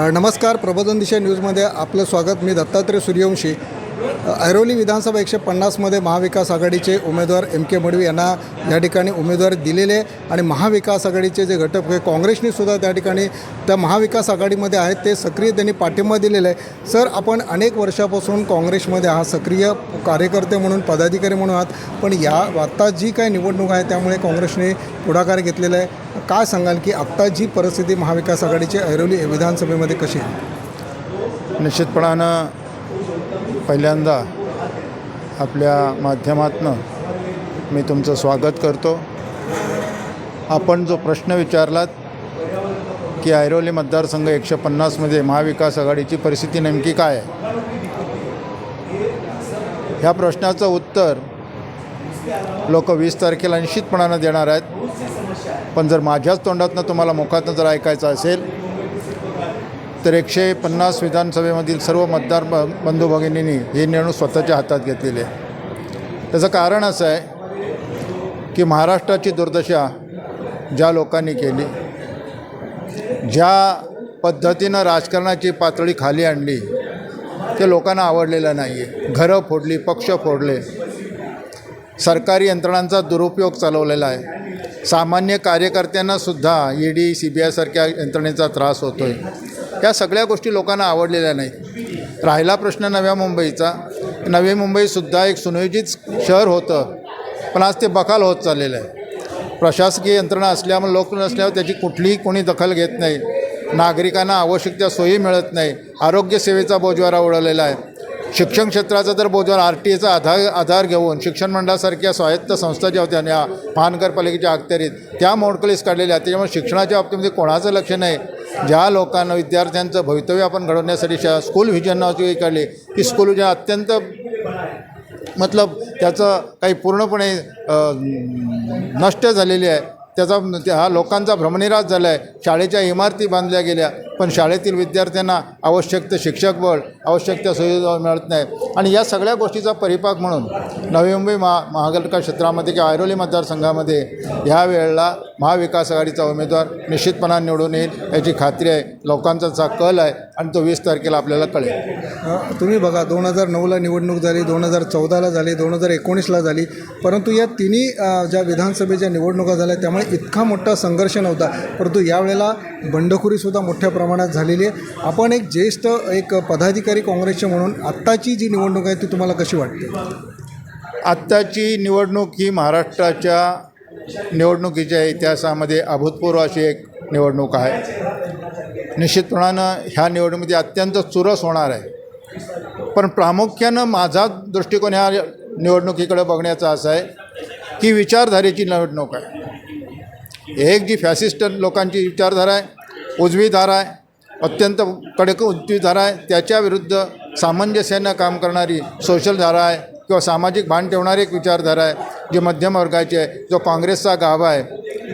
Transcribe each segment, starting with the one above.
नमस्कार प्रबोधन दिशा न्यूजमध्ये आपलं स्वागत. मी दत्तात्रय सूर्यवंशी. ऐरोली विधानसभा एकशे पन्नासमध्ये महाविकास आघाडीचे उमेदवार एम के मडवी यांना या ठिकाणी उमेदवारी दिलेले आहे आणि महाविकास आघाडीचे जे घटक आहे काँग्रेसने सुद्धा त्या ठिकाणी त्या महाविकास आघाडीमध्ये आहेत ते सक्रिय त्यांनी पाठिंबा दिलेला आहे. सर आपण अनेक वर्षापासून काँग्रेसमध्ये आहात सक्रिय कार्यकर्ते म्हणून पदाधिकारी म्हणून आहात पण या आत्ता जी काही निवडणूक आहे त्यामुळे काँग्रेसने पुढाकार घेतलेला आहे. काय सांगाल की आत्ता जी परिस्थिती महाविकास आघाडीची ऐरोली विधानसभेमध्ये कशी आहे? निश्चितपणानं पहिल्यांदा आपल्या माध्यमातनं मी तुमचं स्वागत करतो. आपण जो प्रश्न विचारलात की ऐरोली मतदारसंघ एकशे पन्नासमध्ये महाविकास आघाडीची परिस्थिती नेमकी काय आहे? ह्या प्रश्नाचं उत्तर लोक वीस तारखेला निश्चितपणानं देणार आहेत. पण जर माझ्याच तोंडातनं तुम्हाला मुखातनं जर ऐकायचं असेल तर एकशे पन्नास विधानसभेमधील सर्व मतदार ब बंधू भगिनींनी ही निर्णय स्वतःच्या हातात घेतलेली आहे. त्याचं कारण असं आहे की महाराष्ट्राची दुर्दशा ज्या लोकांनी केली ज्या पद्धतीनं राजकारणाची पातळी खाली आणली ते लोकांना आवडलेलं नाही आहे घरं फोडली पक्ष फोडले. सरकारी यंत्रणांचा दुरुपयोग चालवलेला आहे. सामान्य कार्यकर्त्यांनासुद्धा ई डी सी बी आयसारख्या यंत्रणेचा त्रास होतो आहे या सगळ्या गोष्टी लोकांना आवडलेल्या नाहीत. राहिला प्रश्न नव्या मुंबईचा. नवी मुंबईसुद्धा एक सुनियोजित शहर होतं पण आज ते बखाल होत चाललेलं आहे. प्रशासकीय यंत्रणा असल्यामुळे लोक नसल्यावर त्याची कुठलीही कोणी दखल घेत नाही. नागरिकांना आवश्यक त्या सोयी मिळत नाही. आरोग्यसेवेचा बोजवारा उडवलेला आहे. शिक्षण क्षेत्राचा जर बोजवार आर टी एचा आधार आधार घेऊन शिक्षण मंडळासारख्या स्वायत्त संस्था ज्या होत्या या महानगरपालिकेच्या अखत्यारीत त्या मोडकळीस काढलेल्या त्याच्यामुळे शिक्षणाच्या बाबतीमध्ये कोणाचं लक्ष नाही. ज्या लोकांना विद्यार्थ्यांचं भवितव्य आपण घडवण्यासाठी शा स्कूल व्हिजन नावाची काढली ती स्कूल व्हिजन अत्यंत मतलब त्याचं काही पूर्णपणे नष्ट झालेली आहे. त्याचा त्या- हा लोकांचा भ्रमनिरास झाला आहे शाळेच्या इमारती बांधल्या गेल्या. पण शाळेतील विद्यार्थ्यांना आवश्यक ते शिक्षक बळ आवश्यक त्या सुविधा मिळत नाही. आणि या सगळ्या गोष्टीचा परिपाक म्हणून नवी मुंबई महा महापालिका क्षेत्रामध्ये किंवा ऐरोली मतदारसंघामध्ये ह्या वेळेला महाविकास आघाडीचा उमेदवार निश्चितपणा निवडून येईल याची खात्री आहे. लोकांचा कल आहे आणि तो वीस तारखेला आपल्याला कळेल. तुम्ही बघा दोन हजार नऊला निवडणूक झाली दोन हजार चौदाला झाली दोन हजार एकोणीसला झाली. परंतु या तिन्ही ज्या विधानसभेच्या निवडणुका झाल्या त्यामुळे इतका मोठा संघर्ष नव्हता. परंतु यावेळेला बंडखोरीसुद्धा मोठ्या प्रमाणात झालेली आहे. आपण एक ज्येष्ठ एक पदाधिकारी काँग्रेसचे म्हणून आत्ताची जी निवडणूक आहे ती तुम्हाला कशी वाटते? आत्ताची निवडणूक ही महाराष्ट्राच्या निवडणुकीच्या इतिहासामध्ये अभूतपूर्व अशी एक निवडणूक आहे. निश्चितपणानं ह्या निवडणुकीमध्ये अत्यंत चुरस होणार आहे. पण प्रामुख्यानं माझा दृष्टिकोन ह्या निवडणुकीकडे बघण्याचा असा आहे की विचारधारेची निवडणूक आहे. एक जी फॅसिस्ट लोकांची विचारधारा आहे उजवी धारा आहे. अत्यंत कडक उजवी धारा आहे. त्याच्याविरुद्ध सामंजस्यानं काम करणारी सोशल धारा आहे किंवा सामाजिक भान ठेवणारी एक विचारधारा आहे जी मध्यम वर्गाची आहे जो काँग्रेसचा गाभा आहे.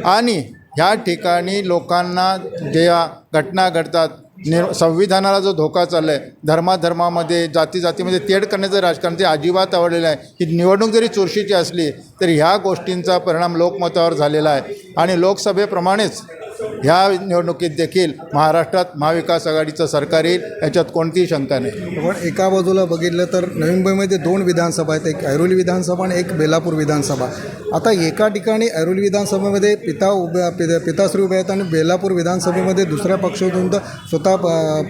आणि ह्या ठिकाणी लोकांना ज्या घटना घडतात निर् संविधानाला जो धोका चालला आहे धर्माधर्मामध्ये जाती जातीमध्ये तेढ करण्याचं राजकारण ते अजिबात आवडलेलं आहे ही निवडणूक जरी चुरशीची असली तरी ह्या गोष्टींचा परिणाम लोकमतावर झालेला आहे. आणि लोकसभेप्रमाणेच ह्या निवडणुकीत देखील महाराष्ट्रात महाविकास आघाडीचं सरकार येईल याच्यात कोणतीही शंका नाही. पण एका बाजूला बघितलं तर नवी मुंबईमध्ये दोन विधानसभा आहेत एक ऐरोली विधानसभा आणि एक बेलापूर विधानसभा. आता एका ठिकाणी ऐरोली विधानसभेमध्ये पिता उभे पिता पिताश्री उभे आहेत आणि बेलापूर विधानसभेमध्ये दुसऱ्या पक्षातून तर स्वतः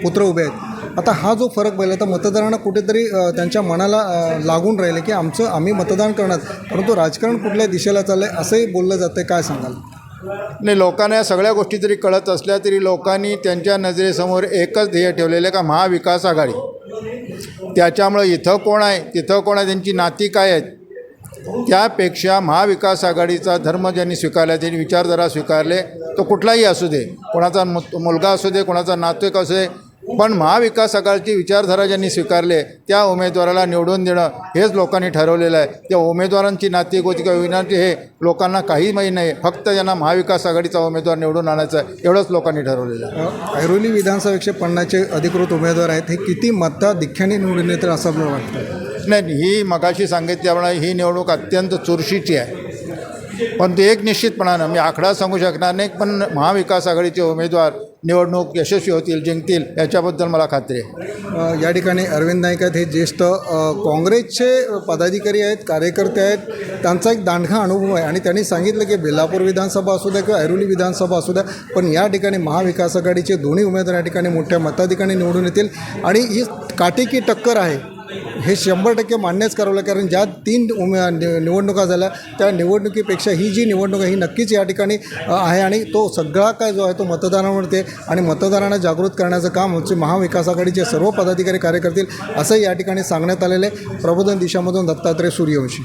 पुत्र उभे आहेत. आता हा जो फरक पाहिला तर मतदारांना कुठेतरी त्यांच्या मनाला लागून राहिले की आमचं आम्ही मतदान करणार परंतु राजकारण कुठल्या दिशेला चाललं आहे असंही बोललं जातं आहे काय सांगाल? नाही लोकांना या सगळ्या गोष्टी जरी कळत असल्या तरी लोकांनी त्यांच्या नजरेसमोर एकच ध्येय ठेवलेलं आहे का महाविकास आघाडी? त्याच्यामुळं इथं कोण आहे? तिथं कोण आहे? त्यांची नाती काय आहेत? त्यापेक्षा महाविकास आघाडीचा धर्म ज्यांनी स्वीकारला त्यांनी विचारधारा स्वीकारले तो कुठलाही असू दे. कोणाचा मु- मुलगा असू दे कोणाचा नातेक असू दे पण महाविकास आघाडीची विचारधारा ज्यांनी स्वीकारले त्या उमेदवाराला निवडून देणं हेच लोकांनी ठरवलेलं आहे. त्या उमेदवारांची नाती गोती किंवा विनाती हे लोकांना काही माहीत नाही फक्त त्यांना महाविकास आघाडीचा उमेदवार निवडून आणायचा आहे एवढंच लोकांनी ठरवलेलं आहे. ऐरोली विधानसभा एकशे पन्नासचे अधिकृत उमेदवार आहेत हे किती मताधिक्याने निवडून येतील असं आपल्याला वाटतं? नाही ही मगाशी सांगितल्याप्रमाणे ही निवडणूक अत्यंत चुरशीची आहे. पण ते एक निश्चितपणानं मी आकडा सांगू शकणार नाही पण महाविकास आघाडीचे उमेदवार निवडणूक यशस्वी होतील जिंकतील याच्याबद्दल मला खात्री आहे. या ठिकाणी अरविंद नाईक आहेत हे ज्येष्ठ काँग्रेसचे पदाधिकारी आहेत कार्यकर्ते आहेत. त्यांचा एक दांडगा अनुभव आहे. आणि त्यांनी सांगितलं की बेलापूर विधानसभा असू द्या किंवा ऐरोली विधानसभा असू द्या पण या ठिकाणी महाविकास आघाडीचे दोन्ही उमेदवार या ठिकाणी मोठ्या मताधिकाने निवडून येतील. आणि ही काटेकी टक्कर आहे. हे शंभर टक्के मान्यच करावं लागेल कारण ज्या तीन उमे नि- निवडणुका झाल्या त्या निवडणुकीपेक्षा ही जी निवडणूक आहे ही नक्कीच या ठिकाणी आहे आणि तो सगळा काय जो आहे तो मतदारांवरती आहे. आणि मतदारांना जागृत करण्याचं काम होते महाविकास आघाडीचे सर्व पदाधिकारी कार्य करतील असंही या ठिकाणी सांगण्यात आलेलं आहे. प्रबोधन दिशामधून दत्तात्रय सूर्यवंशी.